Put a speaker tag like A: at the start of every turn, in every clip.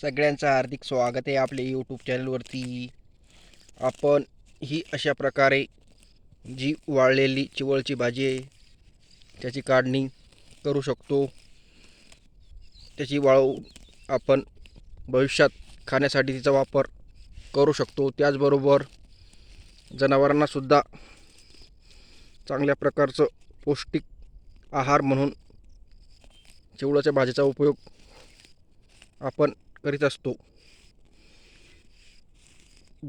A: सगळ्यांचं हार्दिक स्वागत आहे आपल्या यूट्यूब चॅनलवरती आपण ही अशा प्रकारे जी वाळलेली चिवळची भाजी आहे त्याची काढणी करू शकतो. त्याची वाळवून आपण भविष्यात खाण्यासाठी तिचा वापर करू शकतो. त्याचबरोबर जनावरांनासुद्धा चांगल्या प्रकारचं पौष्टिक आहार म्हणून चिवळाच्या भाजीचा उपयोग आपण करीत असतो.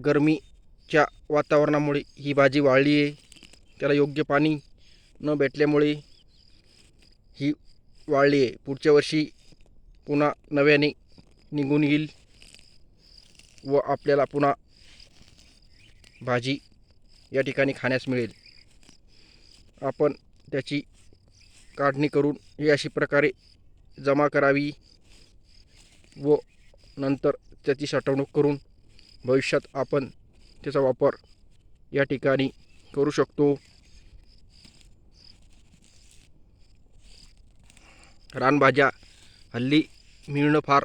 A: गरमीच्या वातावरणामुळे ही भाजी वाळली आहे. त्याला योग्य पाणी न भेटल्यामुळे ही वाळली आहे. पुढच्या वर्षी पुन्हा नव्याने निघून येईल व आपल्याला पुन्हा भाजी या ठिकाणी खाण्यास मिळेल. आपण त्याची काढणी करून ही अशी प्रकारे जमा करावी व नंतर त्याची साठवणूक करून भविष्यात आपण त्याचा वापर या ठिकाणी करू शकतो. रानभाज्या हल्ली मिळणं फार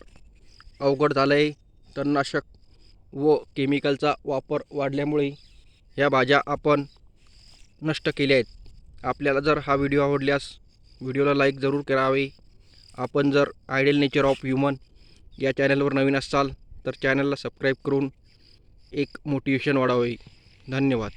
A: अवघड झालं आहे तणनाशक व केमिकलचा वापर वाढल्यामुळे ह्या भाज्या आपण नष्ट केल्या आहेत. आपल्याला जर हा व्हिडिओ आवडल्यास व्हिडिओला लाईक जरूर करावे. आपण जर आयडियल नेचर ऑफ ह्युमन या चॅनलवर नवीन असाल तर चॅनलला सबस्क्राईब करून एक मोटिवेशन वाढावे. धन्यवाद.